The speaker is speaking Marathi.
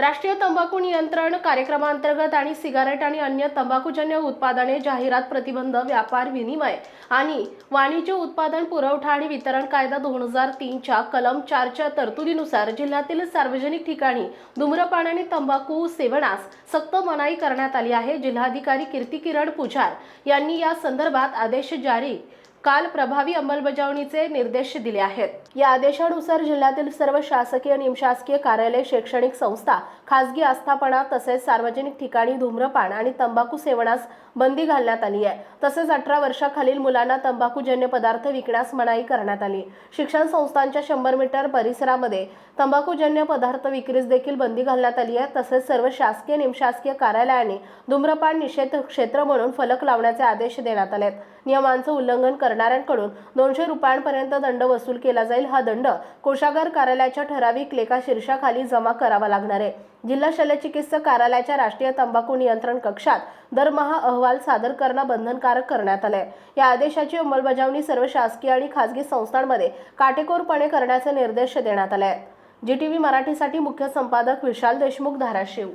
राष्ट्रीय तंबाखू नियंत्रण कार्यक्रमांतर्गत आणि सिगारेट आणि अन्य तंबाखूजन्य उत्पादने जाहिरात प्रतिबंध व्यापार विनिमय आणि वाणिज्य उत्पादन पुरवठा आणि वितरण कायदा दोन हजार तीनच्या कलम चारच्या तरतुदीनुसार जिल्ह्यातील सार्वजनिक ठिकाणी धूम्रपान आणि तंबाखू सेवनास सक्त मनाई करण्यात आली आहे. जिल्हाधिकारी कीर्ती किरण पुजार यांनी या संदर्भात आदेश जारी काल प्रभावी अंमलबजावणीचे निर्देश दिले आहेत. या आदेशानुसार जिल्ह्यातील सर्व शासकीय निमशासकीय कार्यालय शैक्षणिक संस्था खासगी आस्थापना तसेच सार्वजनिक ठिकाणी धूम्रपान आणि तंबाखू सेवनास बंदी घालण्यात आली आहे. तसेच अठरा वर्षाखालील मुलांना तंबाखूजन्य पदार्थ विकण्यास मनाई करण्यात आली. शिक्षण संस्थांच्या शंभर मीटर परिसरामध्ये तंबाखूजन्य पदार्थ विक्रीस देखील बंदी घालण्यात आली आहे. तसेच सर्व शासकीय निमशासकीय कार्यालयाने धूम्रपान निषेध क्षेत्र म्हणून फलक लावण्याचे आदेश देण्यात आले आहेत नियमांचं उल्लंघन करणाऱ्यांकडून दोनशे रुपयांपर्यंत दंड वसूल केला जाईल. हा दंड कोषागार कार्यालयाच्या ठराविक लेखा शीर्षाखाली जमा करावा लागणार आहे. जिल्हा शल्यचिकित्सक कार्यालयाच्या राष्ट्रीय तंबाखू नियंत्रण कक्षात दरमहा अहवाल सादर करणं बंधनकारक करण्यात आलंय. या आदेशाची अंमलबजावणी सर्व शासकीय आणि खासगी संस्थांमध्ये काटेकोरपणे करण्याचे निर्देश देण्यात आले आहेत जी टी व्ही मराठीसाठी मुख्य संपादक विशाल देशमुख धाराशिव